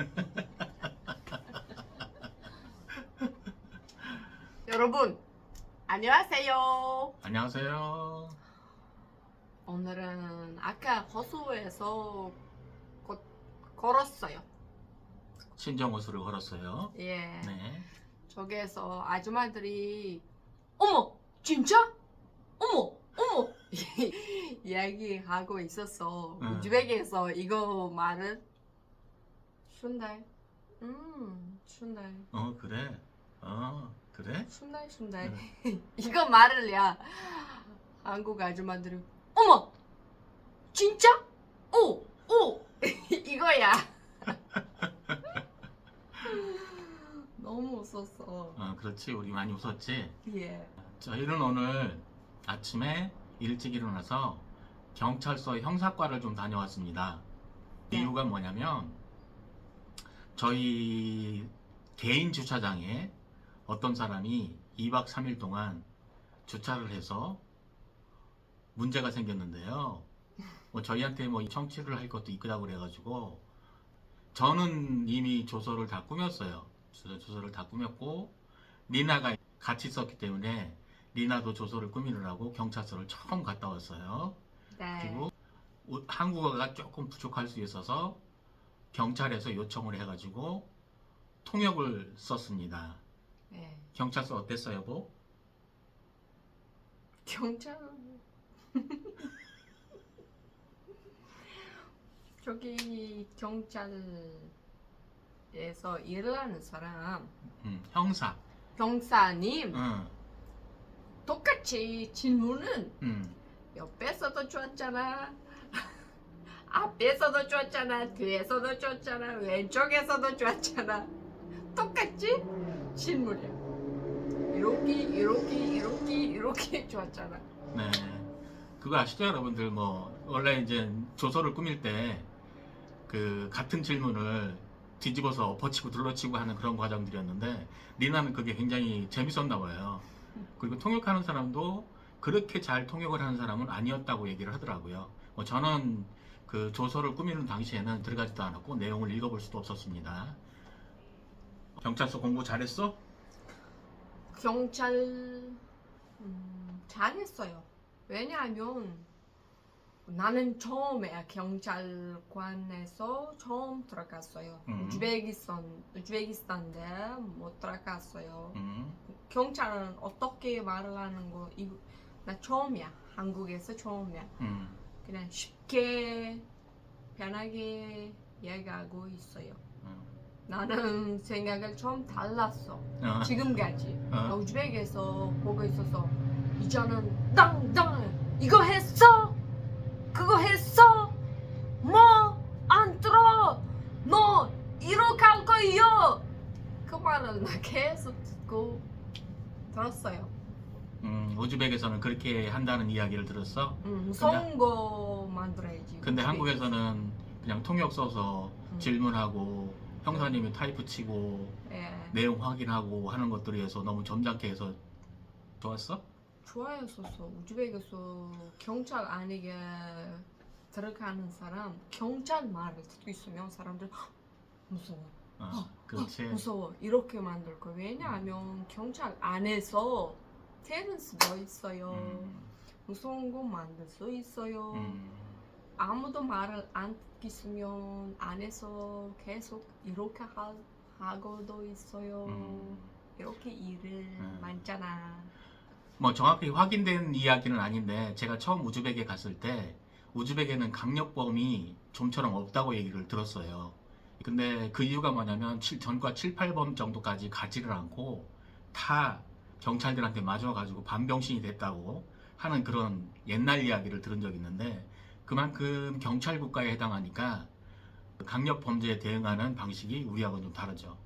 여러분 안녕하세요. 안녕하세요. 오늘은 아까 호수에서 곧 걸었어요. 신정 호수를 걸었어요. 예. 네. 저기에서 아줌마들이 어머 진짜? 어머 어머 이야기하고 있었어. 응. 우즈벡에서 이거 말은 순달. 음 순달 어 그래. 어 그래. 순달 순달 이거 말을 야 한국 아줌마들이 어머 진짜? 오 오 이거야. 너무 웃었어. 어 그렇지. 우리 많이 웃었지. 예. 저희는 오늘 아침에 일찍 일어나서 경찰서 형사과를 좀 다녀왔습니다. 네. 이유가 뭐냐면 저희 개인 주차장에 어떤 사람이 2박 3일 동안 주차를 해서 문제가 생겼는데요. 뭐 저희한테 뭐 청취를 할 것도 있다고 그래가지고 저는 이미 조서를 다 꾸몄어요. 조- 조서를 다 꾸몄고 리나가 같이 있었기 때문에 리나도 조서를 꾸미느라고 경찰서를 처음 갔다 왔어요. 네. 그리고 우- 한국어가 조금 부족할 수 있어서 경찰에서 요청을 해가지고 통역을 썼습니다. 네. 경찰서 어땠어요, 여보? 경찰 저기 경찰에서 일하는 사람 음, 형사. 경사님 응, 똑같이 질문은 음, 옆에서도 줬잖아 앞에서도 줬잖아 뒤에서도 줬잖아 왼쪽에서도 줬잖아 똑같지 질문이야 이렇게 이렇게 이렇게 이렇게 줬잖아 네. 그거 아시죠, 여러분들? 뭐 원래 이제 조서를 꾸밀 때 그 같은 질문을 뒤집어서 엎어치고 둘러치고 하는 그런 과정들이었는데 리나는 그게 굉장히 재밌었나 봐요. 그리고 통역하는 사람도 그렇게 잘 통역을 하는 사람은 아니었다고 얘기를 하더라고요. 뭐 저는 그 조서를 꾸미는 당시에는 들어가지도 않았고 내용을 읽어볼 수도 없었습니다. 경찰서 공부 잘했어? 경찰 음, 잘했어요. 왜냐하면 나는 처음에 경찰관에서 처음 들어갔어요. 음. 우즈베키스탄 우즈베키스탄데 못 들어갔어요. 음, 경찰은 어떻게 말을 하는 거 이거 나 처음이야. 한국에서 처음이야. 음, 그냥 쉽게 편하게 이야기하고 있어요. 음. 나는 생각을 좀 달랐어. 어, 지금까지 어. 우즈벡에서 보고 있어서 이제는 땅땅 이거 했어 그거 했어 뭐 안 들어 너 이렇게 할 거예요 그 말을 나 계속 듣고 들었어요 음, 우즈벡에서는 그렇게 한다는 이야기를 들었어. 음, 무서운 거 만들어야지 근데 우즈벡에서. 한국에서는 그냥 통역 써서 음. 질문하고 형사님이 타이프 치고 예, 내용 확인하고 하는 것들에 해서 너무 점잖게 해서 좋았어? 좋아했었어 우즈벡에서 경찰 아니게 들어가는 사람 경찰 말을 듣고 있으면 사람들 "헉, 무서워 어, 그렇지. 무서워 이렇게 만들 거 왜냐하면 경찰 안에서 테러스도 있어요 음, 무서운 거 만들 수 있어요 음, 아무도 말을 안 듣겠으면 안에서 계속 이렇게 하, 하고도 있어요 음. 이렇게 일을 음. 많잖아 뭐 정확히 확인된 이야기는 아닌데 제가 처음 우즈벡에 갔을 때 우즈벡에는 강력범이 좀처럼 없다고 얘기를 들었어요. 근데 그 이유가 뭐냐면 칠- 전과 7, 8범 정도까지 가지를 않고 다 경찰들한테 맞아가지고 반병신이 됐다고 하는 그런 옛날 이야기를 들은 적이 있는데 그만큼 경찰 국가에 해당하니까 강력 범죄에 대응하는 방식이 우리하고는 좀 다르죠.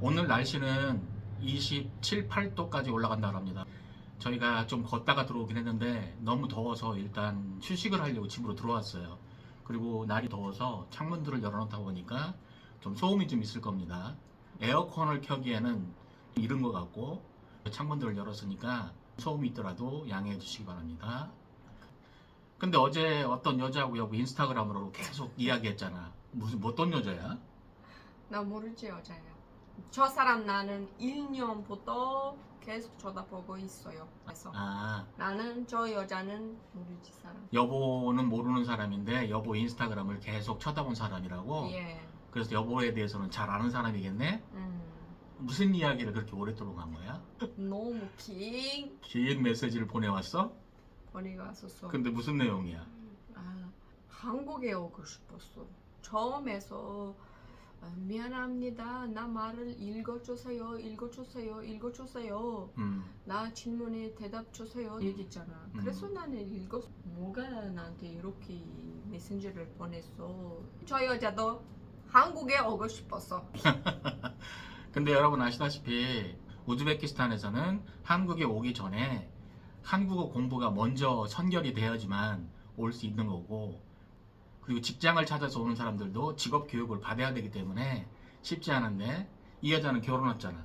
오늘 날씨는 27, 8도까지 올라간다고 합니다. 저희가 좀 걷다가 들어오긴 했는데 너무 더워서 일단 휴식을 하려고 집으로 들어왔어요. 그리고 날이 더워서 창문들을 열어놓다 보니까 좀 소음이 좀 있을 겁니다. 에어컨을 켜기에는 이른 것 같고 창문들을 열었으니까 소음이 있더라도 양해해 주시기 바랍니다. 근데 어제 어떤 여자하고 여기 인스타그램으로 계속 이야기했잖아. 무슨 뭐 어떤 여자야? 나 모르지 여자야. 저 사람 나는 1년부터 계속 쳐다보고 있어요. 그래서 아 나는 저 여자는 모르지 사람. 여보는 모르는 사람인데 여보 인스타그램을 계속 쳐다본 사람이라고. 예. 그래서 여보에 대해서는 잘 아는 사람이겠네. 음. 무슨 이야기를 그렇게 오랫동안 한 거야? 너무 긴 긴 메시지를 보내왔어? 거리가 왔었어. 근데 무슨 내용이야? 아, 한국에 오고 싶었어. 처음에서 아, 미안합니다. 나 말을 읽어주세요. 읽어주세요. 읽어주세요. 음, 나 질문에 대답 주세요. 얘기했잖아. 음. 그래서 나는 읽었어. 뭐가 나한테 이렇게 메신저를 보냈어. 저 여자도 한국에 오고 싶었어. 근데 여러분 아시다시피 우즈베키스탄에서는 한국에 오기 전에 한국어 공부가 먼저 선결이 되어야지만 올 수 있는 거고 그리고 직장을 찾아서 오는 사람들도 직업 교육을 받아야 되기 때문에 쉽지 않은데 이 여자는 결혼했잖아.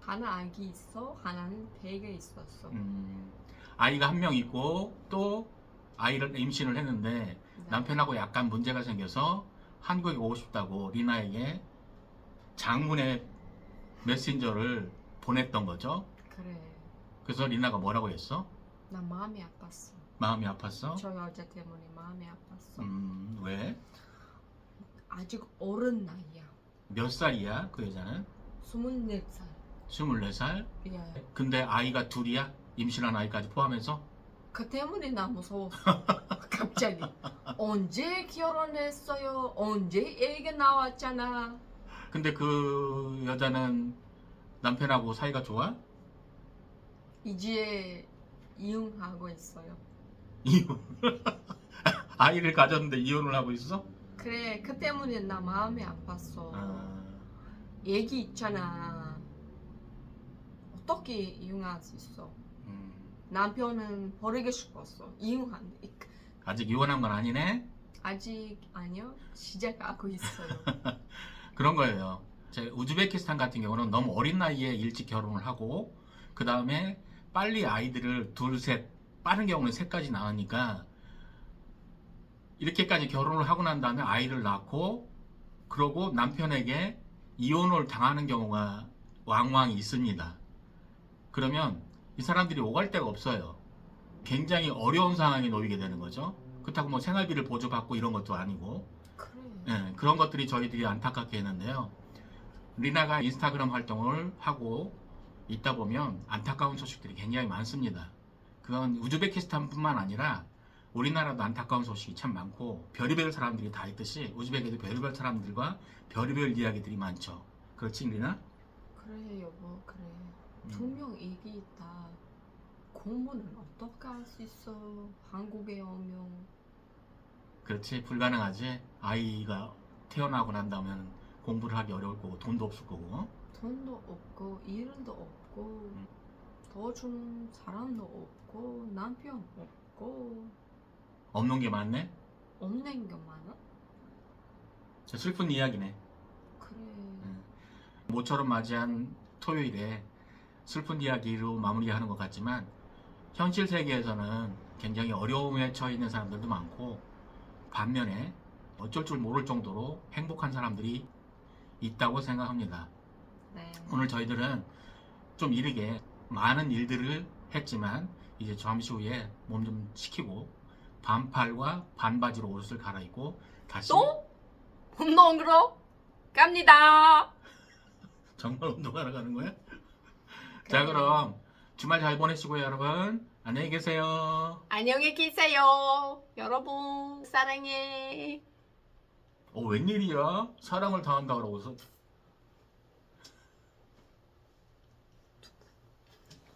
하나 아기 있어. 하나는 배가 있었어. 음, 아이가 한 명 있고 또 아이를 임신을 했는데 네. 남편하고 약간 문제가 생겨서 한국에 오고 싶다고 리나에게 장문의 메신저를 보냈던 거죠. 그래. 그래서 리나가 뭐라고 했어? 나 마음이 아팠어. 마음이 아팠어? 저 여자 때문에 마음이 아팠어. 음, 왜? 아직 어른 나이야. 몇 살이야? 그 여자는? 24살. 24살? 예. 근데 아이가 둘이야? 임신한 아이까지 포함해서? 그 때문에 나 무서웠어. 갑자기. 언제 결혼했어요? 언제 애가 나왔잖아. 근데 그 여자는 남편하고 사이가 좋아? 이제 이혼하고 있어요. 이혼. 아이를 가졌는데 이혼을 하고 있어? 그래, 그 때문에 나 마음이 아팠어. 아, 얘기 있잖아. 어떻게 이혼할 수 있어? 음, 남편은 버리고 싶었어. 이혼한. 아직 이혼한 건 아니네? 아직 아니요. 시작하고 있어요. 그런 거예요. 제 우즈베키스탄 같은 경우는 너무 어린 나이에 일찍 결혼을 하고 그 다음에 빨리 아이들을 둘, 셋 빠른 경우는 셋까지 낳으니까 이렇게까지 결혼을 하고 난 다음에 아이를 낳고 그러고 남편에게 이혼을 당하는 경우가 왕왕 있습니다. 그러면 이 사람들이 오갈 데가 없어요. 굉장히 어려운 상황에 놓이게 되는 거죠. 그렇다고 뭐 생활비를 보조받고 이런 것도 아니고 그래. 예, 그런 것들이 저희들이 안타깝게 했는데요. 리나가 인스타그램 활동을 하고 있다 보면 안타까운 소식들이 굉장히 많습니다. 그건 우즈베키스탄뿐만 아니라 우리나라도 안타까운 소식이 참 많고 별의별 사람들이 다 있듯이 우즈베크에도 별의별 사람들과 별의별 이야기들이 많죠. 그렇지 리나? 그래 여보 그래. 음. 두명 얘기 있다. 공부는 어떻게 할 수 있어? 한국에 오면 그렇지 불가능하지. 아이가 태어나고 난 다음엔 공부를 하기 어려울 거고 돈도 없을 거고. 돈도 없고 일도 없고 음. 도와주는 사람도 없고 남편 없고 없는 게 많네. 없는 게 많아? 진짜 슬픈 이야기네. 그래. 모처럼 맞이한 토요일에 슬픈 이야기로 마무리하는 것 같지만 현실 세계에서는 굉장히 어려움에 처해 있는 사람들도 많고 반면에 어쩔 줄 모를 정도로 행복한 사람들이 있다고 생각합니다. 네. 오늘 저희들은 좀 이르게 많은 일들을 했지만 이제 잠시 후에 몸 좀 식히고 반팔과 반바지로 옷을 갈아입고 다시 또? 운동으로 갑니다. 정말 운동하러 가는 거야? 자 그럼 주말 잘 보내시고요 여러분 안녕히 계세요 안녕히 계세요. 여러분 사랑해. 어 웬일이야 사랑을 당한다 그러고서